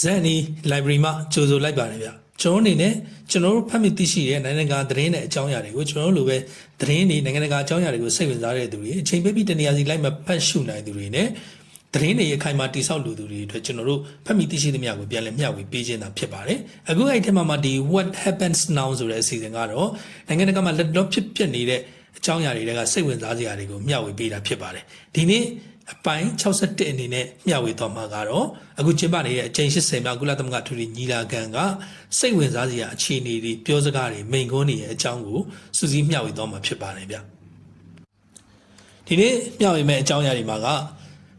ဇန်နီ library မှာကြိုဆိုလိုက်ပါတယ်ဗျကျွန်တော်အနေနဲ့ကျွန်တော်တို့ဖတ်မိသိရှိတဲ့နိုင်ငံတကာသတင်းနဲ့အကြောင်းအရာတွေကိုကျွန်တော်တို့လိုပဲသတင်းတွေနိုင်ငံတကာအကြောင်းအရာတွေကိုစိတ်ဝင်စားတဲ့သူတွေအချိန်ပေးပြီးတနေရာစီလိုက်မဖတ်ရှုနိုင်သူတွေနဲ့သတင်းတွေအခိုင်အမာတိဆောက်လူသူတွေအတွက်ကျွန်တော်တို့ဖတ်မိသိရှိသမျှကိုပြန်လည်မျှဝေပေးခြင်းသာဖြစ်ပါတယ်အခုအဲ့ဒီထဲမှာမှဒီ what happens now ဆိုတဲ့အစီအစဉ်ကတော့နိုင်ငံတကာမှာလက်တော့ဖြစ်ဖြစ်နေတဲ့အကြောင်းအရာတွေကစိတ်ဝင်စားစရာတွေကိုမျှဝေပေးတာဖြစ်ပါတယ်ဒီနေ့ အပိုင်း61အနေနဲ့မျှဝေသွားမှာကတော့အခုကျင်းပနေတဲ့အချိန်80မြောက်ကုလသမဂ္ဂထူထူညီလာခံကစိတ်ဝင်စားစရာအခြေအနေတွေပြောစကားတွေမိန်ခွန်းတွေရဲ့အကြောင်းကိုစူးစီးမျှဝေသွားမှာဖြစ်ပါတယ်ဗျဒီနေ့မျှဝေမယ့်အကြောင်းအရာတွေမှာက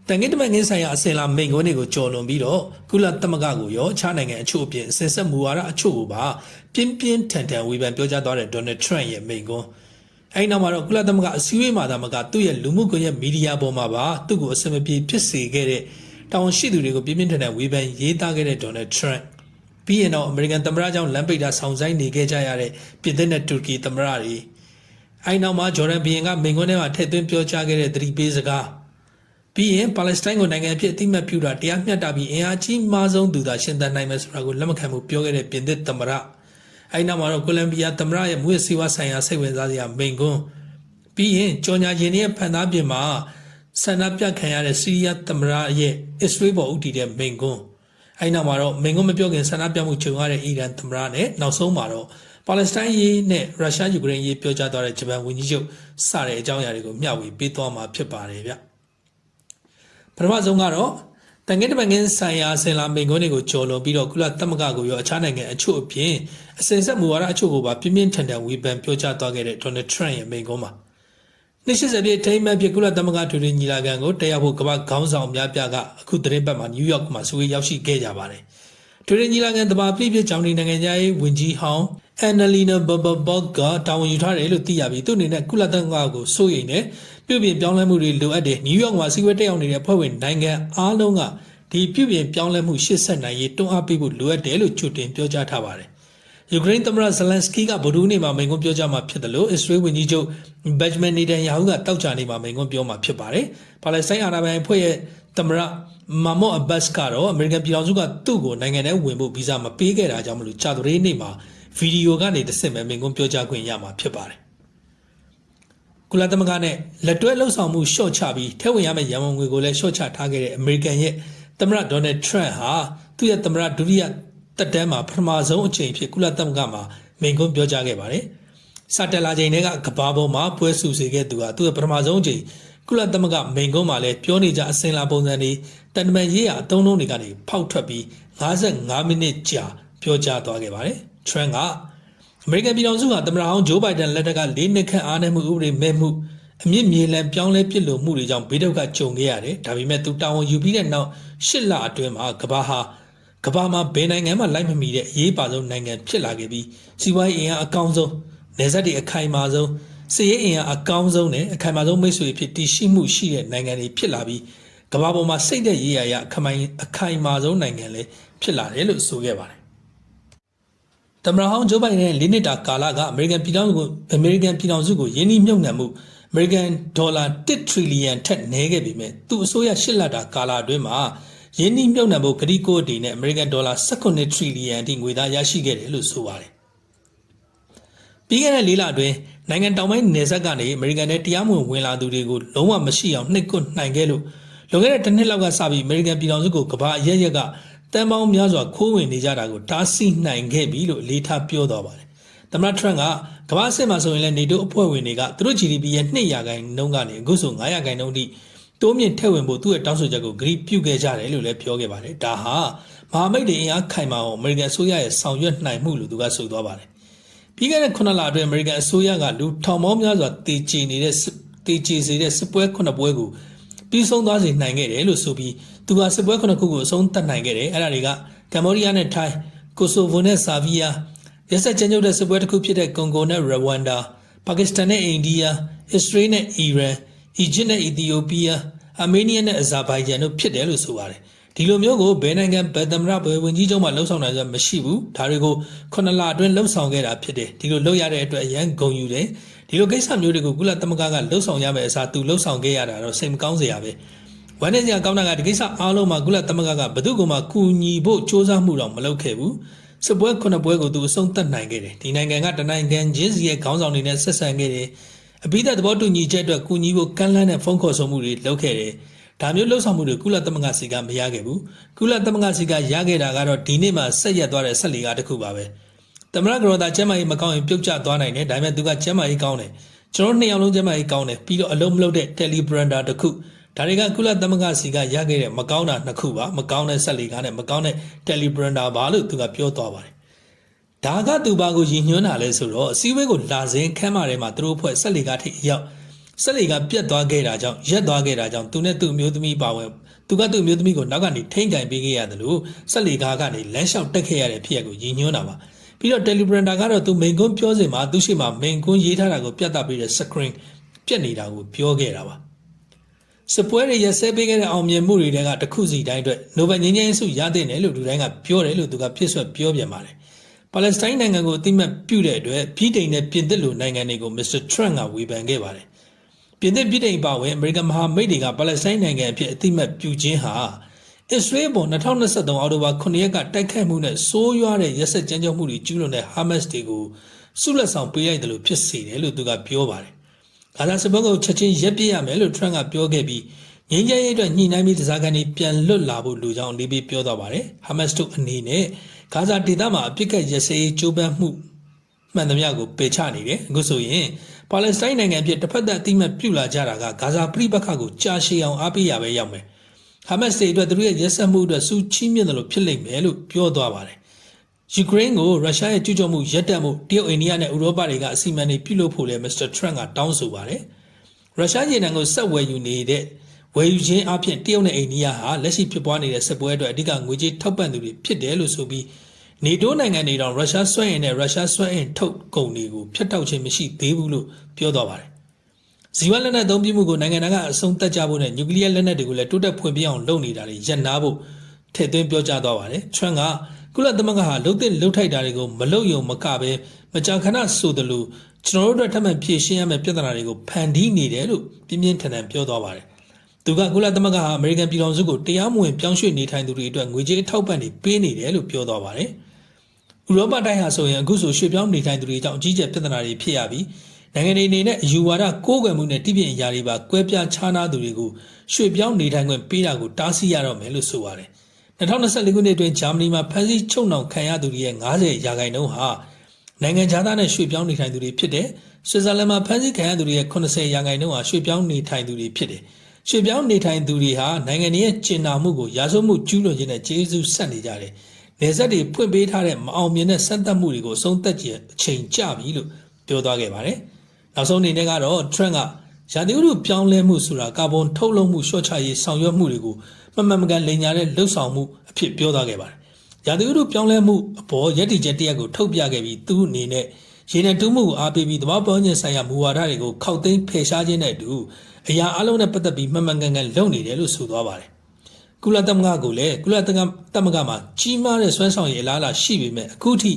တန်ကိတမန်ငင်းဆိုင်ရာအစင်လာမိန်ခွန်းတွေကိုကြော်လွန်ပြီးတော့ကုလသမဂ္ဂကိုရောအခြားနိုင်ငံအချို့အပြင်အစင်ဆက်မူဝါဒအချို့ကိုပါပြင်းပြင်းထန်ထန်ဝေဖန်ပြောကြားသွားတဲ့ဒေါ်နယ်ထရန့်ရဲ့မိန်ခွန်း အဲဒီနောက်မှာတော့ကုလသမဂ္ဂအစည်းအဝေးမှာသာမကသူ့ရဲ့လူမှုကွန်ရက်မီဒီယာပေါ်မှာပါသူ့ကိုအစမပြေဖြစ်စေခဲ့တဲ့တာဝန်ရှိသူတွေကိုပြင်းပြင်းထန်ထန်ဝေဖန်ရေးသားခဲ့တဲ့ဒေါ်နယ်ထရန့်ပြီးရင်တော့အမေရိကန်သမ္မတကြောင့်လမ်းပိတ်တာဆောင်ဆိုင်နေခဲ့ကြရတဲ့ပြည်သစ်နဲ့တူရကီသမ္မတတွေအဲဒီနောက်မှာဂျော်ဒန်ဘီယင်ကမိန်ခွန်းထဲမှာထည့်သွင်းပြောကြားခဲ့တဲ့သတိပေးစကားပြီးရင်ပါလက်စတိုင်းကိုနိုင်ငံအဖြစ်အတိမတ်ပြုတာတရားမျှတပြီးအင်အားကြီးမားဆုံးသူသာရှင်သန်နိုင်မယ်ဆိုတာကိုလက်မခံမှုပြောခဲ့တဲ့ပြင်သစ်သမ္မတ အဲဒီနောက်မှာတော့ကိုလံဘီယာသမ္မတရဲ့မူရစီဝါဆိုင်ရာစိတ်ဝင်စားစရာမိန်ခွန်းပြီးရင်ကြော်ညာခြင်းရဲ့ဖန်သားပြင်မှာဆန္ဒပြခံရတဲ့စီးရီးယားသမ္မတရဲ့အစ္စရေးပေါ်ဦးတည်တဲ့မိန်ခွန်းအဲဒီနောက်မှာတော့မိန်ခွန်းမပြောခင်ဆန္ဒပြမှုကြုံရတဲ့အီရန်သမ္မတနဲ့နောက်ဆုံးမှာတော့ပါလက်စတိုင်းရေးနဲ့ရုရှားယူကရိန်းရေးပြောကြားသွားတဲ့ဂျပန်ဝန်ကြီးချုပ်စတဲ့အကြောင်းအရာတွေကိုမျှဝေပေးသွားမှာဖြစ်ပါတယ်ဗျပထမဆုံးကတော့ တန်ငယ်တပန်ငင်းဆိုင်ရာဆင်လာမိန်ခွန်းတွေကိုကြော်လွန်ပြီးတော့ကုလသမဂ္ဂကိုရောအခြားနိုင်ငံအချို့အပြင်အစင်ဆက်မူဝါဒအချို့ကိုပါပြင်းပြင်းထန်ထန်ဝေဖန်ပြောကြားသွားခဲ့တဲ့ဒေါ်နယ်ထရန့်ရဲ့မိန်ခွန်းမှာနှစ်80ပြည့်ထိမ်းမှတ်ပြကုလသမဂ္ဂထွေထွေညီလာခံကိုတက်ရောက်ဖို့ကမ္ဘာခေါင်းဆောင်များပြားကအခုသတင်းပတ်မှာနယူးယောက်မှာစုဝေးရောက်ရှိခဲ့ကြပါတယ်။ထွေထွေညီလာခံတဘာပြည့်ပြည့်ကြောင်းနေနိုင်ငံသားရေးဝန်ကြီးဟောင်းအန်နလီနာဘဘဘော့ကတာဝန်ယူထားတယ်လို့သိရပြီးသူ့အနေနဲ့ကုလသမဂ္ဂကိုစိုးရိမ်တယ် ပြုပြင်ပြောင်းလဲမှုတွေလိုအပ်တယ်နယူးယောက်မှာစီဝဲတက်ရောက်နေတဲ့ဖွဲ့ဝင်နိုင်ငံအားလုံးကဒီပြုပြင်ပြောင်းလဲမှုရှေ့ဆက်နိုင်ရေးတွန်းအားပေးဖို့လိုအပ်တယ်လို့ကြိုတင်ပြောကြားထားပါတယ်ယူကရိန်းသမ္မတဇလန်စကီးကဗုဒ္ဓဦးနေ့မှာမိန့်ခွန်းပြောကြားမှာဖြစ်တယ်လို့အစ္စရေးဝန်ကြီးချုပ်ဘက်ဂျမန်နေတန်ယာဟုကတောက်ချနေမှာမိန့်ခွန်းပြောမှာဖြစ်ပါတယ်။ပါလက်စတိုင်းအာဏာပိုင်အဖွဲ့ရဲ့သမ္မတမာမော့အဘတ်ကတော့အမေရိကန်ပြည်ထောင်စုကသူ့ကိုနိုင်ငံထဲဝင်ဖို့ဗီဇာမပေးခဲ့တာကြောင့်မလို့ကြာသပတေးနေ့မှာဗီဒီယိုကနေတစ်ဆင့်ပဲမိန့်ခွန်းပြောကြားခွင့်ရမှာဖြစ်ပါတယ်။ ကုလသမဂ္ဂနဲ့လက်တွဲလှုပ်ဆောင်မှုရှော့ချပြီးထဲဝင်ရမယ့်ရန်ကုန်ငွေကိုလည်းရှော့ချထားခဲ့တဲ့အမေရိကန်ရဲ့သမ္မတဒေါ်နယ်ထရန့်ဟာသူ့ရဲ့သမ္မတဒုတိယတက်တန်းမှာပထမဆုံးအချိန်ဖြစ်ကုလသမဂ္ဂမှာမိန့်ခွန်းပြောကြားခဲ့ပါတယ်။စတက်လာချိန်တည်းကကဘာပေါ်မှာပွဲဆူစေခဲ့သူကသူ့ရဲ့ပထမဆုံးအချိန်ကုလသမဂ္ဂမိန့်ခွန်းမှာလည်းပြောနေကြအစင်လာပုံစံတွေတန်တမန်ရေးရာအသုံးလုံးတွေကနေဖောက်ထွက်ပြီး55မိနစ်ကြာပြောကြားသွားခဲ့ပါတယ်။ Trent က အမေရိကန်ပြည်ထောင်စုကသမ္မတဟောင်းဂျိုးဘိုင်ဒန်လက်ထက်က၄နှစ်ခန့်အားနည်းမှုဥပဒေမဲ့မှုအမြင့်မြေလံပြောင်းလဲပြစ်လို့မှုတွေကြောင့်ဘေးဒုက္ခကြုံခဲ့ရတယ်။ဒါပေမဲ့သူတာဝန်ယူပြီးတဲ့နောက်၈လအတွင်းမှာကဘာဟာကဘာမှာဘယ်နိုင်ငံမှလိုက်မမီတဲ့အရေးပါဆုံးနိုင်ငံဖြစ်လာခဲ့ပြီးစီးပွားရေးအင်အားအကောင်းဆုံးနေဆက်တွေအခိုင်အမာဆုံးစီးရေးအင်အားအကောင်းဆုံးနဲ့အခိုင်အမာဆုံးမိတ်ဆွေဖြစ်တည်ရှိမှုရှိတဲ့နိုင်ငံတွေဖြစ်လာပြီးကဘာပေါ်မှာစိတ်သက်ရေးရရအခိုင်အခိုင်အမာဆုံးနိုင်ငံလည်းဖြစ်လာတယ်လို့ဆိုခဲ့ပါတယ်။ သမ္မတဟောင်းဂျိုးဘိုင်ဒန်၄နှစ်တာကာလကအမေရိကန်ပြည်ထောင်စုကိုအမေရိကန်ပြည်ထောင်စုကိုယင်းနှိမ့်နှံမှုအမေရိကန်ဒေါ်လာ1ထရီလီယံထက်နည်းခဲ့ပေမဲ့သူ့အစိုးရ၈လတာကာလအတွင်းမှာရင်းနှီးမြှုပ်နှံဖို့ကတိကိုအတီနဲ့ American Dollar 18 trillion အထိငွေသားရရှိခဲ့တယ်လို့ဆိုပါတယ်။ပြီးခဲ့တဲ့လေးလအတွင်းနိုင်ငံတောင်ပိုင်းနယ်စပ်ကနေ American နဲ့တရားမဝင်ဝင်လာသူတွေကိုလုံးဝမရှိအောင်နှိပ်ကွနိုင်ခဲ့လို့လွန်ခဲ့တဲ့တစ်နှစ်လောက်ကစပြီး American ပြည်ထောင်စုကိုကမ္ဘာအရက်ရက်က တန်ပေါင်းများစွာခိုးဝင်နေကြတာကိုတားဆီးနိုင်ခဲ့ပြီလို့လေးထားပြောသွားပါတယ်။သမ္မတထရန့်ကကမ္ဘာအဆင့်မှာဆိုရင်လည်း NATO အဖွဲ့ဝင်တွေကသူတို့ GDP ရဲ့2ရာခိုင်နှုန်းကနေအခုဆို9ရာခိုင်နှုန်းထိတိုးမြင့်ထည့်ဝင်ဖို့သူ့ရဲ့တောင်းဆိုချက်ကိုဂရိပြုခဲ့ကြတယ်လို့လည်းပြောခဲ့ပါတယ်။ဒါဟာမဟာမိတ်တွေအင်အားခိုင်မာအောင်အမေရိကန်အစိုးရရဲ့ဆောင်ရွက်နိုင်မှုလို့သူကဆိုသွားပါတယ်။ပြီးခဲ့တဲ့9လအတွင်းအမေရိကန်အစိုးရကလူထောင်ပေါင်းများစွာတေချေနေတဲ့တေချေစေတဲ့စစ်ပွဲ9ပွဲကို ပြီးဆုံးသွားစေနိုင်ခဲ့တယ်လို့ဆိုပြီးသူကစစ်ပွဲ9ခုကိုအဆုံးသတ်နိုင်ခဲ့တယ်။အဲ့ဒါတွေကကမ္ဘောဒီးယားနဲ့ထိုင်း၊ကိုဆိုဗိုနဲ့ဆာဗီးယားရက်ဆက်ကျန်းကျုပ်တဲ့စစ်ပွဲတစ်ခုဖြစ်တဲ့ကွန်ဂိုနဲ့ရဝမ်ဒါပါကစ္စတန်နဲ့အိန္ဒိယအစ္စရေးနဲ့အီရန်အီဂျစ်နဲ့အီသီယိုးပီးယားအာမေးနီးယားနဲ့အဇာဘိုင်ဂျန်တို့ဖြစ်တယ်လို့ဆိုပါတယ်ဒီလိုမျိုးကိုဘယ်နိုင်ငံဗက်သမရဘယ်ဝင်ကြီးချုပ်မှလှုပ်ဆောင်နိုင်စွာမရှိဘူးဒါတွေကိုခုနှစ်လအတွင်းလှုပ်ဆောင်ခဲ့တာဖြစ်တယ်ဒီလိုလှုပ်ရတဲ့အတွက်အရန်ဂုံယူတယ် ဒီလိုကိစ္စမျိုးတွေကိုကုလသမဂ္ဂကလှုပ်ဆောင်ရမယ့်အစားသူလှုပ်ဆောင်ခဲ့ရတာတော့စိတ်မကောင်းစရာပဲဝဝမ်းနေစရာကောင်းတာကဒီကိစ္စအားလုံးမှာကုလသမဂ္ဂကဘယ်သူကမှကူညီဖို့စ조사မှုတော့မလုပ်ခဲ့ဘူးစစ်ပွဲခုနှစ်ပွဲကိုသူအဆုံးသတ်နိုင်ခဲ့တယ်ဒီနိုင်ငံကတနိုင်ငံချင်းစီရဲ့ခေါင်းဆောင်တွေနဲ့ဆက်ဆံခဲ့တယ်အပိသက်သဘောတူညီချက်အတွက်ကူညီဖို့ကမ်းလှမ်းတဲ့ဖုန်းခေါ်ဆိုမှုတွေလုပ်ခဲ့တယ်ဒါမျိုးလှုပ်ဆောင်မှုတွေကုလသမဂ္ဂစီကမရခဲ့ဘူးကုလသမဂ္ဂစီကရခဲ့တာကတော့ဒီနေ့မှဆက်ရက်သွားတဲ့ဆက်လီကားတစ်ခုပါပဲ သမရကရောတာကျမ်းမာရေးမကောင်းရင်ပြုတ်ကျသွားနိုင်တယ်ဒါပေမဲ့သူကကျမ်းမာရေးကောင်းတယ်ကျွန်တော်နှစ်ယောက်လုံးကျမ်းမာရေးကောင်းတယ်ပြီးတော့အလုံးမလုံးတဲ့ telebrander တစ်ခုဒါတွေကကုလသမဂ္ဂစီကရခဲ့တဲ့မကောင်းတာနှစ်ခုပါမကောင်းတဲ့ဆက်လီကားနဲ့မကောင်းတဲ့ telebrander ပါလို့သူကပြောသွားပါတယ်ဒါကသူဘာကိုရည်ညွှန်းတာလဲဆိုတော့အစည်းအဝေးကိုလာစဉ်ခမ်းမာထဲမှာသူတို့အဖွဲ့ဆက်လီကားထိအရောက်ဆက်လီကပြတ်သွားခဲ့တာကြောင့်ရက်သွားခဲ့တာကြောင့်သူနဲ့သူ့အမျိုးသမီးပါဝင်သူကသူ့အမျိုးသမီးကိုနောက်ကနေထိမ့်ကင်ပေးခဲ့ရတယ်လို့ဆက်လီကားကနေလမ်းလျှောက်တက်ခဲ့ရတဲ့ဖြစ်ရပ်ကိုရည်ညွှန်းတာပါ ပြီးတော့ telebrander ကတော့သူမိန်ကွန်းပြောစင်မှာသူရှိမှမိန်ကွန်းရေးထားတာကိုပြတ်သားပြီးတဲ့ screen ပြက်နေတာကိုပြောခဲ့တာပါစပွဲတွေရစဲပေးခဲ့တဲ့အောင်မြင်မှုတွေကတခုစီတိုင်းအတွက်နိုဘယ်ငြိမ်းချမ်းရေးဆုရတဲ့တယ်လို့လူတိုင်းကပြောတယ်လို့သူကပြစ်ဆွတ်ပြောပြန်ပါတယ်ပါလက်စတိုင်းနိုင်ငံကိုအတိမတ်ပြုတဲ့အတွက်ပြည်တိန်နဲ့ပြင်သစ်လိုနိုင်ငံတွေကိုမစ္စတာထရန့်ကဝေဖန်ခဲ့ပါတယ်ပြင်သစ်ပြည်တိန်ပါဝင်အမေရိကန်မဟာမိတ်တွေကပါလက်စတိုင်းနိုင်ငံအဖြစ်အတိမတ်ပြုခြင်းဟာ အစ္စရေးပေါ်2023အောက်တိုဘာ9ရက်ကတိုက်ခိုက်မှုနဲ့စိုးရွားတဲ့ရက်စက်ကြမ်းကြုတ်မှုတွေကျူးလွန်တဲ့ဟာမတ်စ်တွေကိုဆုလက်ဆောင်ပေးလိုက်တယ်လို့ဖြစ်စေတယ်လို့သူကပြောပါတယ်။ဂါဇာစစ်ပွဲကိုချက်ချင်းရပ်ပြရမယ်လို့ထရန့်ကပြောခဲ့ပြီးငင်းကြရေးအတွက်ညှိနှိုင်းပြီးတစားကန်တွေပြန်လွတ်လာဖို့လူကြောင့်လေးပြီးပြောသွားပါတယ်။ဟာမတ်စ်တို့အနေနဲ့ဂါဇာဒေသမှာအပြစ်ကတ်ရစရေးကြိုးပမ်းမှုမှန်သမျှကိုပေချနေတယ်။အခုဆိုရင်ပါလက်စတိုင်းနိုင်ငံအဖြစ်တစ်ဖက်သက်အတိမတ်ပြုလာကြတာကဂါဇာပြည်ပခတ်ကိုကြာရှည်အောင်အားပေးရပဲရောက်မယ်။ ဟာမတ်စ်တွေအတွက်သူတို့ရဲ့ရက်စက်မှုအတွက်စူးချီးမြှင့်တယ်လို့ဖြစ်လိမ့်မယ်လို့ပြောသွားပါတယ်။ယူကရိန်းကိုရုရှားရဲ့ကျူးကျော်မှုရပ်တန့်မှုတရုတ်အိန္ဒိယနဲ့ဥရောပတွေကအစီအမံတွေပြုလုပ်ဖို့လဲမစ္စတာထရန့်ကတောင်းဆိုပါတယ်။ရုရှားရေနံကိုဆက်ဝယ်ယူနေတဲ့ဝယ်ယူခြင်းအပြင်တရုတ်နဲ့အိန္ဒိယဟာလက်ရှိဖြစ်ပွားနေတဲ့စစ်ပွဲအတွက်အဓိကငွေကြေးထောက်ပံ့သူတွေဖြစ်တယ်လို့ဆိုပြီးနေတိုးနိုင်ငံတွေတောင်ရုရှားစွမ်းအင်နဲ့ရုရှားစွမ်းအင်ထုတ်ကုန်တွေကိုဖျက်တောက်ခြင်းမရှိသေးဘူးလို့ပြောသွားပါတယ်။ ဇီဝလက်နက်သုံးပြမှုကိုနိုင်ငံတော်ကအဆုံးသတ်ကြဖို့နဲ့နျူကလ িয়ার လက်နက်တွေကိုလည်းတိုးတက်ဖွံ့ဖြိုးအောင်လုပ်နေတာတွေရပ်နာဖို့ထည့်သွင်းပြောကြားသွားပါတယ်။ထရန့်ကကုလသမဂ္ဂဟာလှုပ်တဲ့လှုပ်ထိုက်တာတွေကိုမလုပ်ယုံမကပဲမကြာခဏဆိုသလိုကျွန်တော်တို့အတွက်ထပ်မံဖြည့်ရှင်းရမယ့်ပြဿနာတွေကိုဖန်တီးနေတယ်လို့ပြင်းပြင်းထန်ထန်ပြောသွားပါတယ်။သူကကုလသမဂ္ဂဟာအမေရိကန်ပြည်ထောင်စုကိုတရားမဝင်ပြောင်းရွှေ့နေထိုင်သူတွေအတွက်ငွေကြေးထောက်ပံ့တွေပေးနေတယ်လို့ပြောသွားပါတယ်။ဥရောပတိုင်းဟာဆိုရင်အခုဆိုရွှေ့ပြောင်းနေထိုင်သူတွေကြောင့်အကြီးကျယ်ပြဿနာတွေဖြစ်ရပြီး နိုင်ငံတွေအနေနဲ့အယူဝါဒကိုးကွယ်မှုနဲ့တည်ပြင်းအရာတွေပါကွဲပြားခြားနားသူတွေကိုရွှေ့ပြောင်းနေထိုင်ခွင့်ပေးတာကိုတားဆီးရတော့မယ်လို့ဆိုပါတယ်။2024ခုနှစ်အတွင်းဂျာမနီမှာဖမ်းဆီးချုပ်နှောင်ခံရသူတွေရဲ့90ရာခိုင်နှုန်းဟာနိုင်ငံခြားသားနဲ့ရွှေ့ပြောင်းနေထိုင်သူတွေဖြစ်တယ်။ဆွစ်ဇာလန်မှာဖမ်းဆီးခံရသူတွေရဲ့80ရာခိုင်နှုန်းဟာရွှေ့ပြောင်းနေထိုင်သူတွေဖြစ်တယ်။ရွှေ့ပြောင်းနေထိုင်သူတွေဟာနိုင်ငံရဲ့ကျင်နာမှုကိုရာဇဝတ်မှုကျူးလွန်ခြင်းနဲ့ကျေးဇူးဆက်နေကြတယ်။နေဆက်တွေဖွင့်ပေးထားတဲ့မအောင်မြင်တဲ့စက်သက်မှုတွေကိုအဆုံးသက်ကြအချိန်ကြပြီလို့ပြောသွားခဲ့ပါတယ်။ နောက်ဆုံးအနေနဲ့ကတော့ Trent ကရာသီဥတုပြောင်းလဲမှုဆိုတာကာဗွန်ထုတ်လွှတ်မှုလျှော့ချရေးဆောင်ရွက်မှုတွေကိုမမှန်မကန်လိမ်ညာတဲ့လှုပ်ဆောင်မှုအဖြစ်ပြောသွားခဲ့ပါတယ်။ရာသီဥတုပြောင်းလဲမှုအပေါ်ရည်တည်ချက်တရက်ကိုထုတ်ပြခဲ့ပြီးသူ့အနေနဲ့ရေနံတူးမှုကိုအားပေးပြီးသဘာဝပေါင်းခြင်းဆိုင်ရာမူဝါဒတွေကိုခောက်သိမ်းဖယ်ရှားခြင်းနဲ့အတူအရာအလုံးနဲ့ပတ်သက်ပြီးမှန်မှန်ကန်ကန်လုပ်နေတယ်လို့ဆိုသွားပါတယ်ကုလသမဂ္ဂကိုလည်းကုလသမဂ္ဂမှာကြီးမားတဲ့စွမ်းဆောင်ရည်အလားအလာရှိပေမဲ့အခုထိ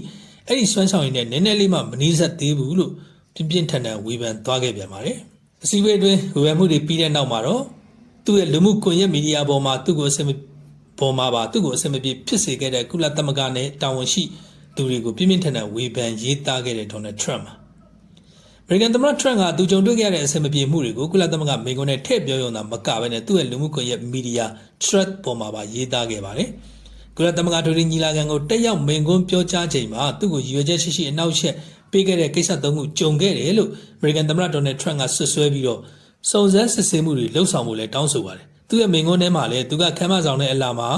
အဲ့ဒီစွမ်းဆောင်ရည်နဲ့နည်းနည်းလေးမှမနှီးဆက်သေးဘူးလို့ ပြင်းပြင်းထန်ထန်ဝေဖန်သွားခဲ့ပြန်ပါတယ်။အစည်းအဝေးအတွင်းဝေဖန်မှုတွေပြီးတဲ့နောက်မှာတော့သူ့ရဲ့လူမှုကွန်ရက်မီဒီယာပေါ်မှာသူ့ကိုအစင်ပေါ်မှာပါသူ့ကိုအစင်မပြေဖြစ်စေခဲ့တဲ့ကုလသမဂ္ဂနဲ့တာဝန်ရှိသူတွေကိုပြင်းပြင်းထန်ထန်ဝေဖန်ရေးသားခဲ့တဲ့ဒေါ်နယ်ထရမ့်ပါအမေရိကန်သမ္မတထရန့်ကသူကြုံတွေ့ခဲ့ရတဲ့အဆင်မပြေမှုတွေကိုကုလသမဂ္ဂမိန့်ခွန်းနဲ့ထည့်ပြောရုံသာမကဘဲနဲ့သူ့ရဲ့လူမှုကွန်ရက်မီဒီယာ thread ပေါ်မှာပါရေးသားခဲ့ပါတယ်။ကုလသမဂ္ဂဒိုရီညီလာခံကိုတက်ရောက်မိန့်ခွန်းပြောကြားချိန်မှာသူ့ကိုရည်ရွယ်ချက်ရှိရှိအနောက်ရှက် ပေးခဲ့တဲ့ကိစ္စသုံးခုကြုံခဲ့တယ်လို့အမေရိကန်သမ္မတဒေါ်နယ်ထရန့်ကဆွဆွဲပြီးတော့စုံစမ်းစစ်ဆေးမှုတွေလှုပ်ဆောင်ဖို့လည်းတောင်းဆိုပါတယ်။သူ့ရဲ့မိန့်ခွန်းထဲမှာလည်းသူကခမ်းမဆောင်တဲ့အလာမှာ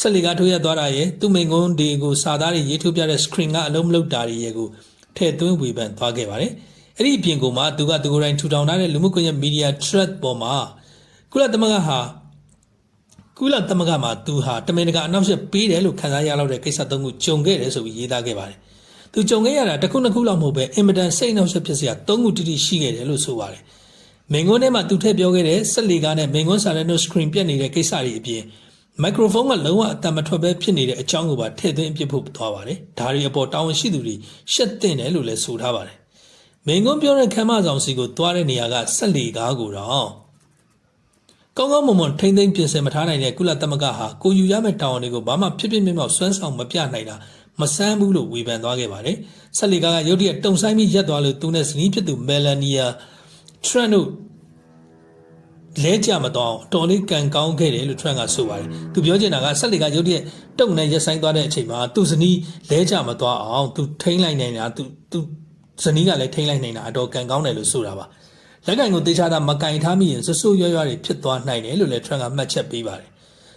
ဆက်လီကထိုးရသွားတာရဲ့သူ့မိန့်ခွန်းတွေကိုစာသားတွေရေးထုတ်ပြတဲ့ screen ကအလုံးမလုံးတာတွေရဲ့ကိုထည့်သွင်းဝေဖန်သွားခဲ့ပါတယ်။အဲ့ဒီအပြင်ကိုမှသူကသူကိုယ်တိုင်ထူထောင်ထားတဲ့လူမှုကွန်ရက်မီဒီယာ thread ပေါ်မှာကုလသမဂ္ဂဟာကုလသမဂ္ဂမှာသူဟာတမင်တကာအနောက်ရှက်ပေးတယ်လို့ခံစားရလောက်တဲ့ကိစ္စသုံးခုကြုံခဲ့တယ်ဆိုပြီးရေးသားခဲ့ပါတယ်။ သူကြုံခဲ့ရတာတစ်ခုနှစ်ခုလောက်မဟုတ်ပဲအင်မတန်စိတ်နှောက်ယှက်ဖြစ်စရာသုံးခုတိတိရှိခဲ့တယ်လို့ဆိုပါတယ်။မင်ကွန်းထဲမှာသူထည့်ပြောခဲ့တဲ့ဆက်လီကားနဲ့မင်ကွန်းစာရဲနို screen ပြတ်နေတဲ့ကိစ္စတွေအပြင်မိုက်ခရိုဖုန်းကလုံးဝအတန်မထွက်ပဲဖြစ်နေတဲ့အကြောင်းကိုပါထည့်သွင်းအပြစ်ဖို့သွားပါတယ်။ဒါတွေအပေါ်တာဝန်ရှိသူတွေရှက်တင်တယ်လို့လည်းဆိုထားပါတယ်မင်းကွန်းပြောတဲ့ခမ်းမဆောင်စီကိုသွားတဲ့နေရာကဆက်လီကားကိုတော့ကောင်းကောင်းမွန်မွန်ထိမ့်သိမ့်ပြင်ဆင်မထားနိုင်တဲ့ကုလသမဂ္ဂဟာကိုယူရမယ့်တာဝန်တွေကိုဘာမှဖြစ်ဖြစ်မြင့်မြောက်စွမ်းဆောင်မပြနိုင်တာ မဆန်းဘူးလို့ဝေဖန်သွားခဲ့ပါတယ်။ဆက်လီကာကရုတ်တရက်တုံဆိုင်ပြီးရက်သွားလို့သူနဲ့ဇနီးဖြစ်သူမယ်လာနီယာထရန်တို့လဲကြမတော့အောင်တော်လေးကန်ကောင်းခဲ့တယ်လို့ထရန်ကဆိုပါတယ်။သူပြောချင်တာကဆက်လီကရုတ်တရက်တုံနဲ့ရက်ဆိုင်သွားတဲ့အချိန်မှာသူ့ဇနီးလဲကြမတော့အောင်သူထိန်းလိုက်နိုင်တာသူသူဇနီးကလည်းထိန်းလိုက်နိုင်တာအတော်ကန်ကောင်းတယ်လို့ဆိုတာပါ။လက်ကင်ကိုတေချာတာမကင်ထားမိရင်ဆွဆွရွရွတွေဖြစ်သွားနိုင်တယ်လို့လည်းထရန်ကမှတ်ချက်ပေးပါတယ်။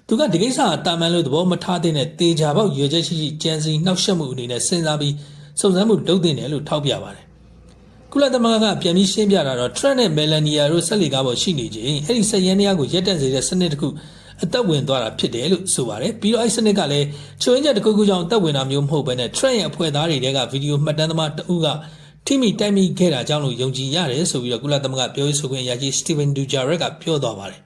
သူကဒီကိစ္စကတာမန်လို့သဘောမထားတဲ့နဲ့တေချာပေါက်ရွေချက်ရှိရှိကြံစီနှောက်ယှက်မှုအနေနဲ့စဉ်းစားပြီးစုံစမ်းမှုလုပ်တင်တယ်လို့ထောက်ပြပါတယ်။ကုလသမဂ္ဂကပြန်ပြီးရှင်းပြတာတော့ Trent နဲ့ Melania တို့ဆက်လီကားပေါ်ရှိနေခြင်းအဲ့ဒီဆက်ရန်တရားကိုရက်တက်စေတဲ့စနစ်တစ်ခုအသက်ဝင်သွားတာဖြစ်တယ်လို့ဆိုပါတယ်။ပြီးတော့အဲ့စနစ်ကလည်းချိုးရင်းချက်တစ်ခုခုကြောင့်အသက်ဝင်တာမျိုးမဟုတ်ဘဲနဲ့ Trent ရဲ့အဖွဲ့သားတွေကဗီဒီယိုမှတ်တမ်းသမားတအုပ်ကထိမိတိုက်မိခဲ့တာကြောင့်လို့ယုံကြည်ရတယ်ဆိုပြီးတော့ကုလသမဂ္ဂပြောရေးဆိုခွင့်အရာရှိ Steven Dujarric ကပြောသွားပါတယ်။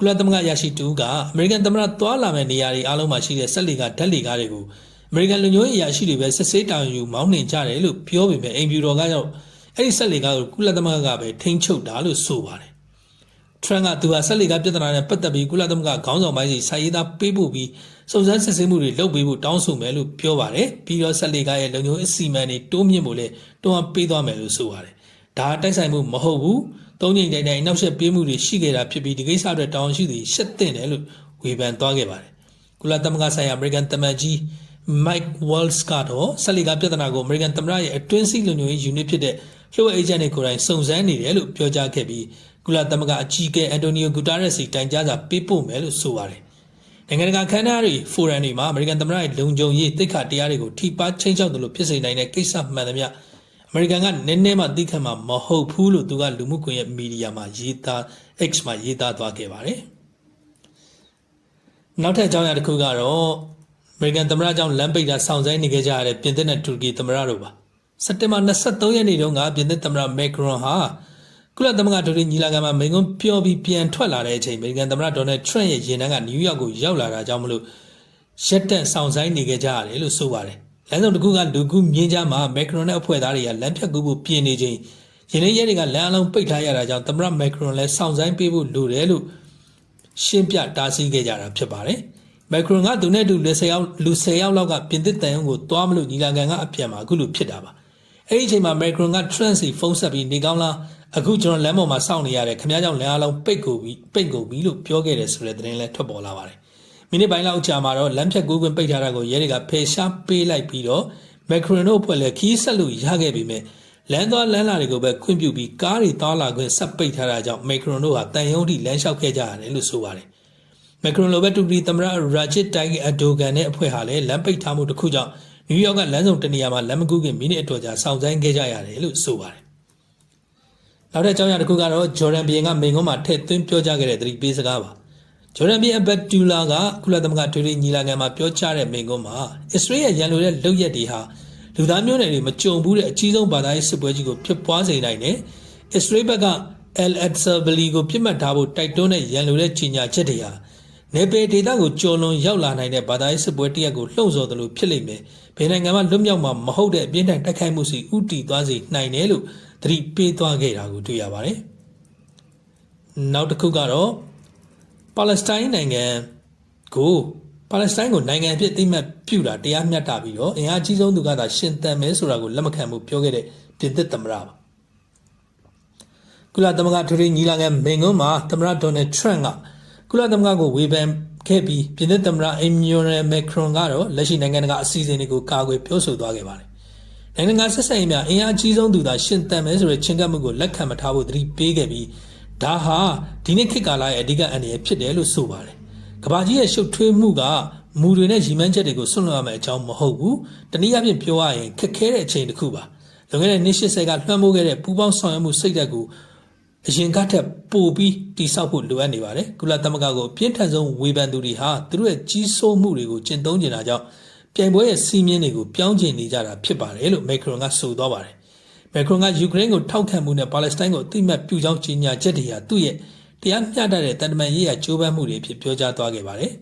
ကုလသမဂ္ဂရရှိတူကအမေရိကန်သမ္မတသွားလာမယ့်နေရာတွေအားလုံးမှာရှိတဲ့ဆက်လီကဓာတ်လီကားတွေကိုအမေရိကန်လူမျိုးရေးအရာရှိတွေပဲစစ်ဆေးတောင်ယူမောင်းနှင်ကြတယ်လို့ပြောပေမဲ့အိမ်ဖြူတော်ကကြောင့်အဲ့ဒီဆက်လီကားကိုကုလသမဂ္ဂကပဲထိန်းချုပ်တာလို့ဆိုပါတယ်။ထရန်ကသူဟာဆက်လီကားပြဿနာနဲ့ပတ်သက်ပြီးကုလသမဂ္ဂခေါင်းဆောင်ပိုင်းစီစာရေးသားပေးပို့ပြီးစုံစမ်းစစ်ဆေးမှုတွေလုပ်ပေးဖို့တောင်းဆိုမယ်လို့ပြောပါတယ်။ပြီးတော့ဆက်လီကားရဲ့လုံခြုံရေးအစီအမံတွေတိုးမြင့်ဖို့လည်းတွန်းအားပေးသွားမယ်လို့ဆိုပါတယ်။ဒါတိုက်ဆိုင်မှုမဟုတ်ဘူး။ သုံးချိန်တိုင်တိုင်နောက်ဆက်ပေးမှုတွေရှိခဲ့တာဖြစ်ပြီးဒီကိစ္စအတွက်တောင်းရှိသူရှက်တင်တယ်လို့ဝေဖန်သွားခဲ့ပါတယ်။ကုလသမဂ္ဂဆိုင်ရာအမေရိကန်တမန်ကြီး Mike Waltz ကတော့ဆက်လီကပြဿနာကိုအမေရိကန်သမ္မတရဲ့အတွင်းစည်းလုံခြုံရေး unit ဖြစ်တဲ့လှုပ်အေဂျင့်တွေကိုယ်တိုင်စုံစမ်းနေတယ်လို့ပြောကြားခဲ့ပြီးကုလသမဂ္ဂအကြီးအကဲအန်တိုနီယိုဂူတာရက်စီတိုင်ကြားစာပေးပို့မယ်လို့ဆိုပါတယ်။နိုင်ငံတကာခန္ဓာတွေဖိုရမ်တွေမှာအမေရိကန်သမ္မတရဲ့လုံခြုံရေးတိတ်ခါတရားတွေကိုထိပါချင်းချောက်တယ်လို့ဖြစ်စေနိုင်တဲ့ကိစ္စမှန်သမျှ အမေရိကန်ကနည်းနည်းမှသိခံမှာမဟုတ်ဘူးလို့သူကလူမှုကွန်ရက်မီဒီယာမှာရေးသား X မှာရေးသားသွားခဲ့ပါတယ်။နောက်ထပ်အကြောင်းအရာတစ်ခုကတော့အမေရိကန်သမ္မတကြောင့်လမ်းပိတ်တာစောင့်ဆိုင်းနေကြရတဲ့ပြင်သစ်နဲ့တူရကီသမ္မတတို့ပါစက်တင်ဘာ23ရက်နေ့တုန်းကပြင်သစ်သမ္မတမက်ခရွန်ဟာကုလသမဂ္ဂဒုတိယညီလာခံမှာမိန့်ခွန်းပြောပြီးပြန်ထွက်လာတဲ့အချိန်အမေရိကန်သမ္မတဒေါ်နယ်ထရန့်ရဲ့ရင်နှန်းကနယူးယောက်ကိုရောက်လာတာကြောင့်မလို့ရက်တက်ဆောင်ဆိုင်နေကြကြရတယ်လို့ဆိုပါတယ်။ လမ်းဆောင်တစ်ခုကလူကူမြင်းကြားမှာမက်ခရွန်နဲ့အဖွဲ့သားတွေကလမ်းဖြတ်ကူဖို့ပြင်နေချိန်ရင်းနှီးရဲတွေကလမ်းအလုံးပိတ်ထားရတာကြောင့်သမ္မတမက်ခရွန်လည်းဆောင်ဆိုင်ပေးဖို့လိုတယ်လို့ရှင်းပြတားဆီးခဲ့ကြတာဖြစ်ပါတယ်။မက်ခရွန်ကသူနဲ့တူလူ10ယောက်လူ10ယောက်လောက်ကပြင်သစ်တန်ရုံကိုတွားမလို့ညီလာခံကအပြန်မှာအခုလိုဖြစ်တာပါအဲ့ဒီအချိန်မှာမက်ခရွန်က trans ဖုန်းဆက်ပြီးနေကောင်းလားအခုကျွန်တော်လမ်းပေါ်မှာစောင့်နေရတယ်ခင်ဗျားကြောင့်လမ်းအလုံးပိတ်ကုန်ပြီပိတ်ကုန်ပြီလို့ပြောခဲ့တယ်ဆိုတဲ့သတင်းလည်းထွက်ပေါ်လာပါတယ် မိနစ်ပိုင်းလောက်ကြာမှာတော့လမ်းဖြတ်ကူးခွင့်ပိတ်ထားတာကိုရဲတွေကဖယ်ရှားပေးလိုက်ပြီးတော့မက်ခရွန်တို့အဖွဲ့လည်းခီးဆက်လို့ရခဲ့ပြီမဲ့လမ်းသွားလမ်းလာတွေကိုပဲခွင့်ပြုပြီးကားတွေတောင်းလာခွင့်ဆက်ပိတ်ထားတာကြောင့်မက်ခရွန်တို့ဟာတန်ယုံထိလမ်းလျှောက်ခဲ့ကြရတယ်လို့ဆိုပါတယ်မက်ခရွန်လိုပဲတူပီသမ္မတရာဂျစ်တိုင်အဒိုဂန်နဲ့အဖွဲ့ဟာလည်းလမ်းပိတ်ထားမှုတစ်ခုကြောင့်နယူးယောက်ကလမ်းဆောင်တနေရာမှာလမ်းမကူးခင်မိနစ်အတော်ကြာစောင့်ဆိုင်းခဲ့ကြရတယ်လို့ဆိုပါတယ်။နောက်တဲ့အကြောင်းအရာတစ်ခုကတော့ဂျော်ဒန်ဘီယန်ကမိန်ကုန်းမှာထည့်သွင်းပြောကြားခဲ့တဲ့သတိပေးစကားပါ။ ဂျော်ဒန်ဘီယန်အဘတ်တူလာကကုလသမဂ္ဂထွေထွေညီလာခံမှာပြောကြားတဲ့မိန်ကုန်းမှာအစ္စရေးရဲ့ရန်လိုတဲ့လုပ်ရက်တွေဟာလူသားမျိုးနွယ်တွေမကြုံဘူးတဲ့အကြီးဆုံးဘာသာရေးစစ်ပွဲကြီးကိုဖြစ်ပွားစေနိုင်တယ်။အစ္စရေးဘက်က El Adsabali ကိုပြစ်မှတ်ထားဖို့တိုက်တွန်းတဲ့ရန်လိုတဲ့ကြီးညာချက်တွေဟာနေပယ်ဒေသကိုကျော်လွန်ရောက်လာနိုင်တဲ့ဘာသာရေးစစ်ပွဲတရက်ကိုလှုံ့ဆော်တယ်လို့ဖြစ်လိမ့်မယ်။ဘယ်နိုင်ငံမှလွတ်မြောက်မှာမဟုတ်တဲ့အပြင်းထန်တိုက်ခိုက်မှုစီဥတီသွားစေနိုင်တယ်လို့သတိပေးသွားခဲ့တာကိုတွေ့ရပါတယ်။နောက်တစ်ခုကတော့ ပါလက်စတိုင်းနိုင်ငံကိုပါလက်စတိုင်းကိုနိုင်ငံအဖြစ်သိမှတ်ပြုတာတရားမျှတပြီးတော့အင်အားကြီးဆုံးသူကသာရှင်သန်မဲဆိုတာကိုလက်မခံဘူးပြောခဲ့တဲ့ပြင်သစ်သမ္မတပါ။ကုလသမဂ္ဂထွေထွေညီလာခံမိန့်ခွန်းမှာသမ္မတဒေါ်နယ်ထရန့်ကကုလသမဂ္ဂကိုဝေဖန်ခဲ့ပြီးပြင်သစ်သမ္မတအင်မြူရယ်မက်ခရွန်ကတော့လက်ရှိနိုင်ငံတကာအစည်းအဝေးတွေကိုကာကွယ်ပြောဆိုသွားခဲ့ပါတယ်။နိုင်ငံတကာဆက်ဆံရေးများအင်အားကြီးဆုံးသူသာရှင်သန်မဲဆိုတဲ့ချင်းကပ်မှုကိုလက်ခံမထားဖို့သတိပေးခဲ့ပြီး ဒါဟာဒီနေ့ခေတ်ကာလရဲ့အဓိကအန္တရာယ်ဖြစ်တယ်လို့ဆိုပါတယ်။ကဘာကြီးရဲ့ရှုပ်ထွေးမှုကမူတွေနဲ့ရည်မှန်းချက်တွေကိုဆွန့်လွတ်ရမယ့်အကြောင်းမဟုတ်ဘူး။တနည်းအားဖြင့်ပြောရရင်ခက်ခဲတဲ့အချိန်တစ်ခုပါ။လွန်ခဲ့တဲ့နှစ်80ကလွှမ်းမိုးခဲ့တဲ့ပူပေါင်းဆောင်ရွက်မှုစိတ်ဓာတ်ကိုအရင်ကထက်ပိုပြီးတိဆောက်ဖို့လိုအပ်နေပါတယ်ကုလသမဂ္ဂကိုအပြင်းထန်ဆုံးဝေဖန်သူတွေဟာသူတို့ရဲ့ကြီးစိုးမှုတွေကိုကျင့်သုံးနေတာကြောင့်ပြိုင်ပွဲရဲ့စီးမြင်တွေကိုပြောင်းကျင်နေကြတာဖြစ်ပါတယ်လို့မက်ခရွန်ကဆိုသွားပါတယ် မက်ခရွန်ကယူကရိန်းကိုထောက်ခံမှုနဲ့ပါလက်စတိုင်းကိုအတိမတ်ပြုကြောင်းကြေညာချက်တွေဟာသူ့ရဲ့တရားမျှတတဲ့တန်တမန်ရေးရာကြိုးပမ်းမှုတွေဖြစ်ပြောကြားသွားခဲ့ပါတယ်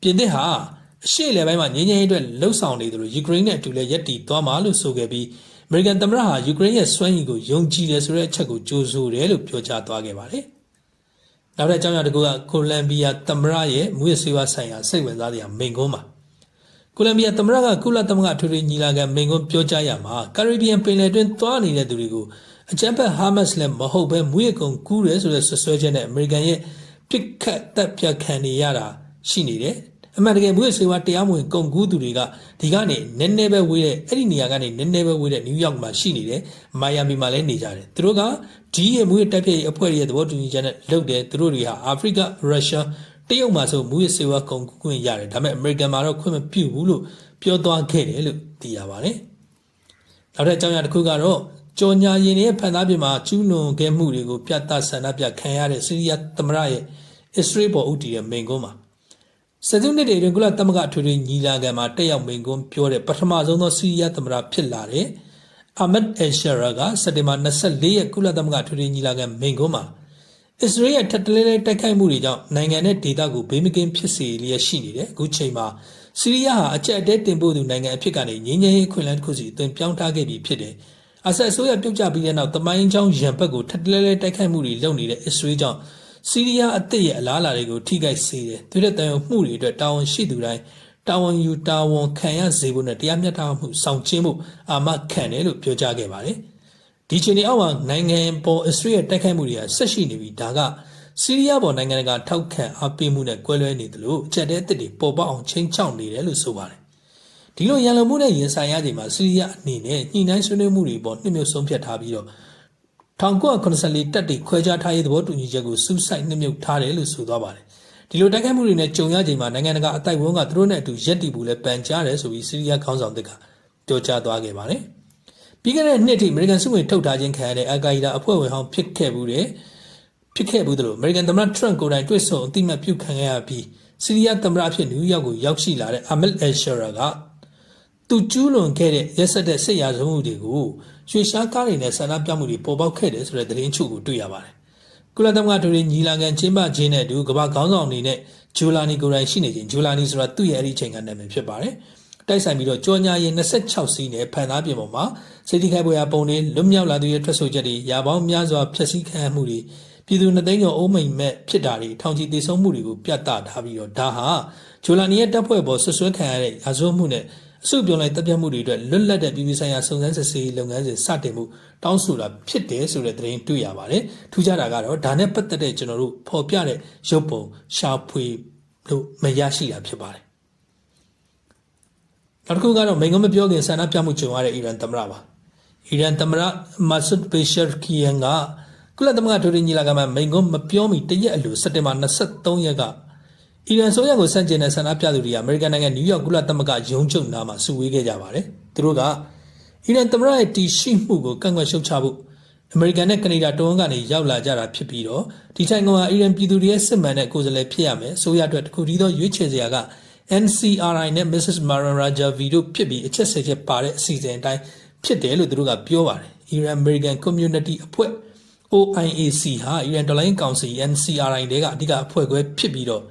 ပြင်သစ်ဟာအရှေ့လေပိုင်းမှာငြိမ်းချမ်းရေးအတွက်လှုံ့ဆော်နေတယ်လို့ယူကရိန်းနဲ့အတူလည်းယက်တီသွားမှာလို့ဆိုခဲ့ပြီးမေရိကန်သမ္မတဟာယူကရိန်းရဲ့စွမ်းရည်ကိုယုံကြည်တယ်ဆိုတဲ့အချက်ကိုကြိုးဆိုတယ်လို့ပြောကြားသွားခဲ့ပါတယ်နောက်ထပ်အကြောင်းအရာတစ်ခုကကိုလံဘီယာသမ္မတရဲ့မူရစေဝါဆိုင်ရာစိတ်ဝင်စားစရာမိန့်ခွန်းပါ ကိုလံဘီယာသမ္မတကကုလသမဂ္ဂအထွေထွေညီလာခံမိန့်ခွန်းပြောကြားရမှာကာရစ်ဘီယံပင်လယ်တွင်းသွားနေတဲ့သူတွေကိုအကြမ်းဖက်ဟာမတ်စ်လည်းမဟုတ်ပဲမူရကုံကူးရဲဆိုတဲ့ဆွဆွဲချက်နဲ့အမေရိကန်ရဲ့ပြစ်ခတ်တပ်ဖြတ်ခံနေရတာရှိနေတယ်အမှန်တကယ်မူရစေဝါတရားမဝင်ကုံကူးသူတွေကဒီကနေနည်းနည်းပဲဝေးတဲ့အဲ့ဒီနေရာကနေနည်းနည်းပဲဝေးတဲ့နယူးယောက်မှာရှိနေတယ်မိုင်ယာမီမှာလည်းနေကြတယ်သူတို့ကဒီရဲ့မူရတပ်ဖြတ်ရေးအဖွဲ့ရဲ့သဘောတူညီချက်နဲ့လုပ်တယ်သူတို့တွေဟာအာဖရိကရုရှားတ ရုတ်မှာဆိုမူရစေဝါကုံကူးခွင့်ရတယ်ဒါပေမဲ့အမေရိကန်မှာတော့ခွင့်မပြုဘူးလို့ပြောသွားခဲ့တယ်လို့သိရပါတယ်နောက်ထပ်အကြောင်းအရာတစ်ခုကတော့ကြော်ညာရင်ရဲ့ဖန်သားပြင်မှာကျူးလွန်ခဲ့မှုတွေကိုပြသဆန္ဒပြခံရတဲ့ဆီးရီးယားသမ္မတရဲ့အစ္စရေးပေါ်ဥတီရဲ့မိန့်ခွန်းမှာစက်စုနှစ်တွေတွင်ကုလသမဂ္ဂထွေထွေညီလာခံမှာတက်ရောက်မိန့်ခွန်းပြောတဲ့ပထမဆုံးသောဆီးရီးယားသမ္မတဖြစ်လာတဲ့အာမက်အယ်ရှာရာကစက်တင်ဘာ24ရက်ကုလသမဂ္ဂထွေထွေညီလာခံမိန့်ခွန်းမှာ အစ္စရေးရဲ့ထပ်တလဲလဲတိုက်ခိုက်မှုတွေကြောင့်နိုင်ငံနဲ့ဒေသကိုဘေးမကင်းဖြစ်စေလျက်ရှိနေတယ်အခုချိန်မှာဆီးရီးယားဟာအကြက်အတဲတင်ပို့သူနိုင်ငံအဖြစ်ကနေငြိမ်းချမ်းရေးခွင့်လန်းတစ်ခုစီအသွင်ပြောင်းထားခဲ့ပြီးဖြစ်တယ်။အဆက်အစိုးရပြုတ်ကျပြီးတဲ့နောက်တမိုင်းချောင်းရံဘက်ကိုထပ်တလဲလဲတိုက်ခိုက်မှုတွေလုပ်နေတဲ့အစ္စရေးကြောင့်ဆီးရီးယားအသစ်ရဲ့အလားအလာတွေကိုထိခိုက်စေတယ်။သူတဲ့တန်ရုံမှုတွေအတွက်တာဝန်ရှိသူတိုင်းတာဝန်ယူတာဝန်ခံရစေဖို့နဲ့တရားမျှတမှုဆောင်ကျင်းဖို့အာမခံတယ်လို့ပြောကြားခဲ့ပါတယ်။ ဒီချိန်ဒီအောက်မှာနိုင်ငံပေါ်အစ္စရေးရဲ့တိုက်ခိုက်မှုတွေကဆက်ရှိနေပြီးဒါကဆီးရီးယားပေါ်နိုင်ငံကထောက်ခံအားပေးမှုနဲ့ကွဲလွဲနေတယ်လို့အကြက်တဲ့အစ်တွေပေါ်ပေါက်အောင်ချင်းချောင်းနေတယ်လို့ဆိုပါတယ်။ဒီလိုရန်လုံမှုနဲ့ရင်ဆိုင်ရချိန်မှာဆီးရီးယားအနေနဲ့ညှိနှိုင်းဆွေးနွေးမှုတွေပေါ်နှိမ့်မြုပ်ဆုံးဖြတ်ထားပြီးတော့1994တက်တွေခွဲခြားထားရေးသဘောတူညီချက်ကိုစူးစိုက်နှိမ့်မြုပ်ထားတယ်လို့ဆိုသွားပါတယ်။ဒီလိုတိုက်ခိုက်မှုတွေနဲ့ကြုံရချိန်မှာနိုင်ငံတကာအတိုက်ဝန်းကသူတို့နဲ့အတူရက်တီဘူးလဲပန်ကြားတယ်ဆိုပြီးဆီးရီးယားခေါင်းဆောင်တွေကပြောကြားသွားခဲ့ပါတယ်။ ပြီးခဲ့တဲ့နှစ်ထိအမေရိကန်စုဝင်ထုတ်ထားခြင်းခံရတဲ့အကာအီဒါအဖွဲ့ဝင်ဟောင်းဖြစ်ခဲ့မှုတဲ့ဖြစ်ခဲ့ဘူးလို့အမေရိကန်သမ္မတထရန့်ကိုယ်တိုင်တွေ့ဆုံအတိမတ်ပြုခံခဲ့ရပြီးဆီးရီးယားသမ္မတအဖြစ်နယူးယောက်ကိုရောက်ရှိလာတဲ့အာမက်အယ်ရှာရာကသူကျူးလွန်ခဲ့တဲ့ရက်ဆက်တဲ့စစ်ရာဇဝမှုတွေကိုရွှေရှားကားတွေနဲ့ဆန္ဒပြမှုတွေပေါ်ပေါက်ခဲ့တယ်ဆိုတဲ့သတင်းချုပ်ကိုတွေ့ရပါတယ်။ကုလသမဂ္ဂထွေထွေညီလာခံကျင်းပခြင်းနဲ့အတူကမ္ဘာခေါင်းဆောင်အနေနဲ့ဂျူလာနီကိုယ်တိုင်ရှိနေခြင်းဂျူလာနီဆိုတာသူ့ရဲ့အဲ့ဒီချိန်ကနာမည်ဖြစ်ပါတယ်။ တိုက်ဆိုင်ပြီးတော့ကြော်ညာရင်26စီးနဲ့ဖန်သားပြင်ပေါ်မှာစိတ်ထိခိုက်ပွဲရာပုံတွေလွတ်မြောက်လာသူရဲ့ထွက်ဆိုချက်တွေရာပေါင်းများစွာဖျက်ဆီးခံမှုတွေပြည်သူနှစ်သိန်းကျော်အုံးမိန်မဲ့ဖြစ်တာတွေထောင်ချီတေဆုံးမှုတွေကိုပြသထားပြီးတော့ဒါဟာဂျိုလာနီရဲ့တပ်ဖွဲ့ပေါ်ဆွဆွဲခံရတဲ့ရာဇဝတ်မှုနဲ့အစုပြုံလိုက်တပ်ပြတ်မှုတွေအတွက်လွတ်လပ်တဲ့ပြည်ပြည်ဆိုင်ရာစုံစမ်းစစ်ဆေးရေးလုပ်ငန်းစဉ်စတင်မှုတောင်းဆိုတာဖြစ်တယ်ဆိုတဲ့သတင်းတွေ့ရပါတယ်ထူးခြားတာကတော့ဒါနဲ့ပတ်သက်တဲ့ကျွန်တော်တို့ဖော်ပြတဲ့ရုပ်ပုံရှာဖွေလို့မရရှိတာဖြစ်ပါတယ် နောက်တစ်ခုကတော့မိန်ကမပြောခင်ဆန္ဒပြမှုကြုံရတဲ့အီရန်သမ္မတပါအီရန်သမ္မတမာဆုတ်ဘေရှာကီယန်ကကုလသမဂ္ဂထွေထွေညီလာခံမှာမိန်ကွန်းမပြောမီတရက်အလိုစက်တင်ဘာ23ရက်ကအီရန်ဆိုရကိုစန့်ကျင်တဲ့ဆန္ဒပြသူတွေကအမေရိကန်နိုင်ငံနယူးယောက်ကုလသမဂ္ဂရုံးချုပ်နားမှာစုဝေးခဲ့ကြပါတယ်။သူတို့ကအီရန်သမ္မတရဲ့တီရှိမှုကိုကန့်ကွက်ရှုတ်ချဖို့အမေရိကန်နဲ့ကနေဒါတုံးကနေရောက်လာကြတာဖြစ်ပြီးတော့ဒီချိန်ကအီရန်ပြည်သူတွေရဲ့စစ်မှန်တဲ့ကိုယ်စားလှယ်ဖြစ်ရမယ်။ဆိုရအတွက်တခုတည်းသောရွေးချယ်စရာက NCRI နဲ့ Mrs. Maran Rajavi တို့ဖြစ်ပြီးအချက်ဆက်ချက်ပါတဲ့အစီအစဉ်အတိုင်းဖြစ်တယ်လို့သူတို့ကပြောပါတယ်။ Iran American Community အဖွဲ့ OIAC ဟာအီရန်ဒေါ်လာကောင်စီ NCRI တဲကအဓိကအဖွဲ့ခွဲဖြစ်ပြီးတော့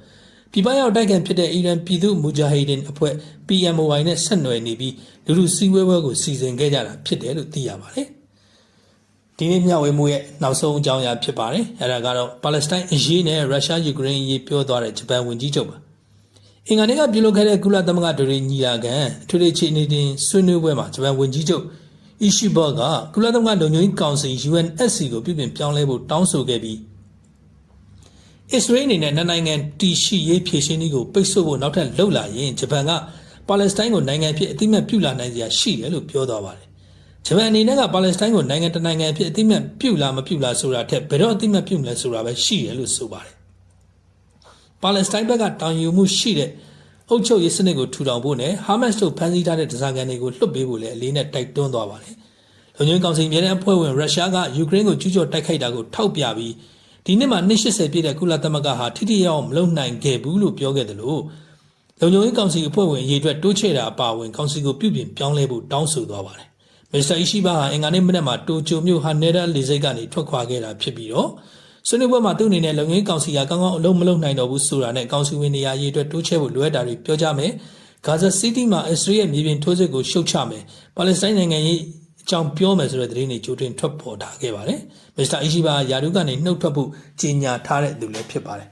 ပြည်ပရောက်တိုက်ခံဖြစ်တဲ့အီရန်ပြည်သူမူဂျာဟီဒင်အဖွဲ့ PMOI နဲ့ဆက်နွယ်နေပြီးလူလူစီဝဲဝဲကိုစီစဉ်ခဲ့ကြတာဖြစ်တယ်လို့သိရပါတယ်။ဒီနေ့မျှဝေမှုရဲ့နောက်ဆုံးအကြောင်းအရာဖြစ်ပါတယ်။အဲဒါကတော့ပါလက်စတိုင်းအရေးနဲ့ရုရှားယူကရိန်းအရေးပြောသွားတဲ့ဂျပန်ဝန်ကြီးချုပ်ပါ။ အင်္ဂါနေ့ကပြုလုပ်ခဲ့တဲ့ကုလသမဂ္ဂဒူရီညီလာခံအထွေထွေခြေအနေတင်ဆွေးနွေးပွဲမှာဂျပန်ဝန်ကြီးချုပ်အီရှိဘော့ကကုလသမဂ္ဂလုံခြုံရေးကောင်စီ UNSC ကိုပြုပြင်ပြောင်းလဲဖို့တောင်းဆိုခဲ့ပြီးအစ္စရေးအနေနဲ့နိုင်ငံတီရှိရေးဖြည့်ရှင်းနည်းကိုပိတ်ဆို့ဖို့နောက်ထပ်လှုပ်လာရင်ဂျပန်ကပါလက်စတိုင်းကိုနိုင်ငံဖြစ်အတိမတ်ပြုလာနိုင်စရာရှိတယ်လို့ပြောသွားပါတယ်။ဂျပန်အနေနဲ့ကပါလက်စတိုင်းကိုနိုင်ငံတနိုင်ငံဖြစ်အတိမတ်ပြုလာမပြုလာဆိုတာထက်ဘယ်တော့အတိမတ်ပြုမလဲဆိုတာပဲရှိတယ်လို့ဆိုပါတယ်။ ပါလက်စတိုင်းဘက်ကတောင်ယူမှုရှိတဲ့အုပ်ချုပ်ရေးစနစ်ကိုထူထောင်ဖို့နဲ့ဟာမတ်စ်တို့ဖမ်းဆီးထားတဲ့ဒဇာကန်တွေကိုလွှတ်ပေးဖို့လည်းအလေးနဲ့တိုက်တွန်းသွားပါတယ်။လုံခြုံရေးကောင်စီမြေတဲ့အဖွဲ့ဝင်ရုရှားကယူကရိန်းကိုကျူးကျော်တိုက်ခိုက်တာကိုထောက်ပြပြီးဒီနှစ်မှာ280ပြည့်တဲ့ကုလသမဂ္ဂဟာထိထိရောက်မလုံနိုင်ခဲ့ဘူးလို့ပြောခဲ့တယ်လို့လုံခြုံရေးကောင်စီအဖွဲ့ဝင်အရေးအတွက်တိုးချဲ့တာအပါအဝင်ကောင်စီကိုပြုပြင်ပြောင်းလဲဖို့တောင်းဆိုသွားပါတယ်။မစ္စတာအီရှိဘာဟာအင်္ဂါနေ့မနက်မှာတိုကျိုမြို့ဟာနယ်ဒါလေဆိပ်ကနေထွက်ခွာခဲ့တာဖြစ်ပြီးတော့ ဆွေးနွေးပွဲမှာသူ့အနေနဲ့လုံငင်းကောင်စီကကောင်းကောင်းအလုံးမလုံးနိုင်တော့ဘူးဆိုတာနဲ့ကောင်စီဝင်နေရာရေးအတွက်တိုးချဲ့ဖို့လိုအပ်တာတွေပြောကြမယ်။ဂါဇာစီးတီးမှာအစ္စရေးရဲ့မြေပြင်ထိုးစစ်ကိုရှုတ်ချမယ်။ပါလက်စတိုင်းနိုင်ငံရေးအကြောင်းပြောမယ်ဆိုတဲ့သတင်းတွေကြိုတင်ထွက်ပေါ်ထားခဲ့ပါတယ်မစ္စတာအီရှိဘာယာဒုကနေနှုတ်ထွက်ဖို့ကြေညာထားတဲ့သူလည်းဖြစ်ပါတယ်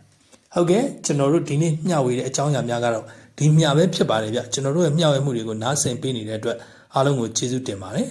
ဟုတ်ကဲ့ကျွန်တော်တို့ဒီနေ့မျှဝေတဲ့အကြောင်းအရာများကတော့ဒီမျှပဲဖြစ်ပါတယ်ဗျကျွန်တော်တို့ရဲ့မျှဝေမှုတွေကိုနားဆင်ပေးနေတဲ့အတွက်အားလုံးကိုကျေးဇူးတင်ပါတယ်